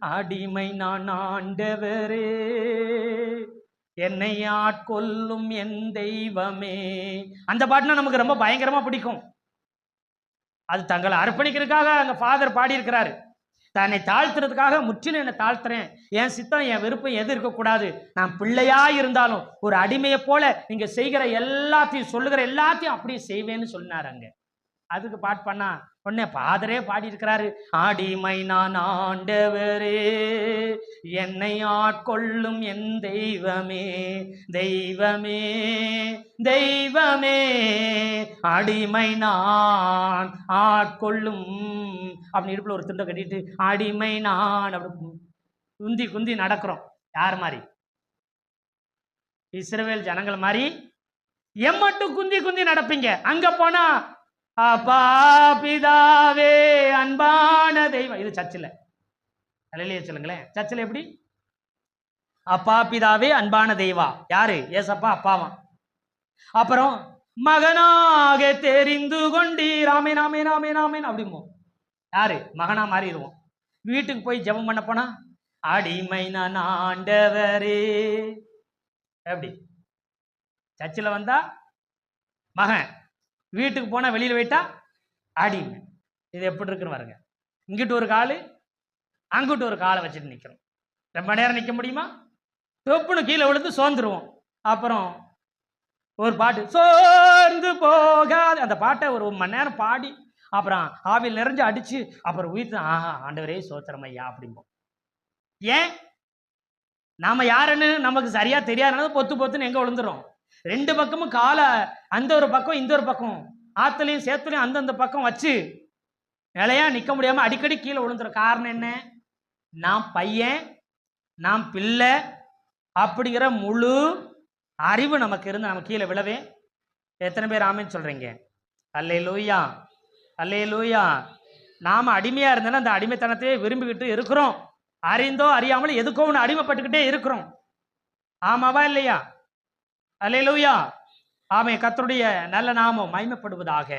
அடிமை நான் ஆண்டவரே. என்னை ஆட்கொள்ளும் என் தெய்வமே. அந்த பாட்டுனா நமக்கு ரொம்ப பயங்கரமா பிடிக்கும். அது தங்களை அர்ப்பணிக்கிறதுக்காக அங்க ஃபாதர் பாடியிருக்கிறாரு. தன்னை தாழ்த்துறதுக்காக முற்றிலும் என்னை தாழ்த்துறேன். என் சித்தம் என் விருப்பம் எது இருக்கக்கூடாது. நான் பிள்ளையா இருந்தாலும் ஒரு அடிமையை போல நீங்க செய்கிற எல்லாத்தையும் சொல்லுகிற எல்லாத்தையும் அப்படியே செய்வேன்னு சொன்னார் அங்க. அதுக்கு பாட்டு பண்ணா உடனே பாதரே பாடி இருக்கிறாரு அடிமை நான் ஆண்டவரே என்னை ஆட்கொள்ளும் என் தெய்வமே தெய்வமே தெய்வமே. அடிமை நான் ஆட்கொள்ளும் அப்படின்னு இருப்பில் ஒரு துண்டை கட்டிட்டு அடிமை நான் அப்படி குந்தி குந்தி நடக்கிறோம். யார் மாதிரி? இஸ்ரவேல் ஜனங்கள் மாதிரி. எம்மட்டும் குந்தி குந்தி நடப்பீங்க. அங்க போனா அப்பா பிதாவே அன்பான தெய்வம். இது சர்ச்சில். அலையிலேயே சொல்லுங்களேன். சர்ச்சில் எப்படி? அப்பா பிதாவே அன்பான தெய்வா. யாரு? ஏசப்பா அப்பாவா? அப்புறம் மகனாக தெரிந்து கொண்டி ராமே ராமே ராமே ராமேன் அப்படிம்போம் யாரு? மகனா மாறிடுவோம் வீட்டுக்கு போய் ஜெபம் பண்ண போனா அடிமை நான் ஆண்டவரே. எப்படி? சர்ச்சில் வந்தா மகன். வீட்டுக்கு போனால் வெளியில் போயிட்டா அடிமை. இது எப்படி இருக்குன்னு பாருங்க. இங்கிட்டு ஒரு காலு அங்கிட்டு ஒரு காலை வச்சுட்டு நிற்கிறோம் ரொம்ப நேரம் நிற்க முடியுமா? தொப்புன்னு கீழே விழுந்து சோர்ந்துருவோம். அப்புறம் ஒரு பாட்டு சோர்ந்து போகாது. அந்த பாட்டை ஒரு ஒரு மணி நேரம் பாடி அப்புறம் ஆவில் நிறைஞ்சு அடித்து அப்புறம் உயிர்த்து ஆஹா ஆண்டவரே சோத்திரம் ஐயா அப்படிம்போம். ஏன்? நாம் யாருன்னு நமக்கு சரியாக தெரியாதனால பொத்து பொத்துன்னு எங்கே விழுந்துரும் ரெண்டு பக்கமும் காலை அந்த ஒரு பக்கம் இந்த ஒரு பக்கம். ஆற்றுலையும் சேத்துலையும் அந்தந்த பக்கம் வச்சு நிலையாக நிற்க முடியாமல் அடிக்கடி கீழே விழுந்துரும். காரணம் என்ன? நான் பையன் நான் பிள்ளை அப்படிங்கிற முழு அறிவு நமக்கு இருந்து நம்ம கீழே விழவே எத்தனை பேர் ஆமின்னு சொல்கிறீங்க அல்லே லூயா அல்லே லூயா நாம் அடிமையாக இருந்தாலும் அந்த அடிமைத்தனத்தையே விரும்பிக்கிட்டு இருக்கிறோம். அறிந்தோ அறியாமலோ எதுக்கோ ஒன்று அடிமைப்பட்டுக்கிட்டே இருக்கிறோம். ஆமாவா இல்லையா? அலையலூயா லூயா கத்தருடைய நல்ல நாமம் மயமப்படுவதாக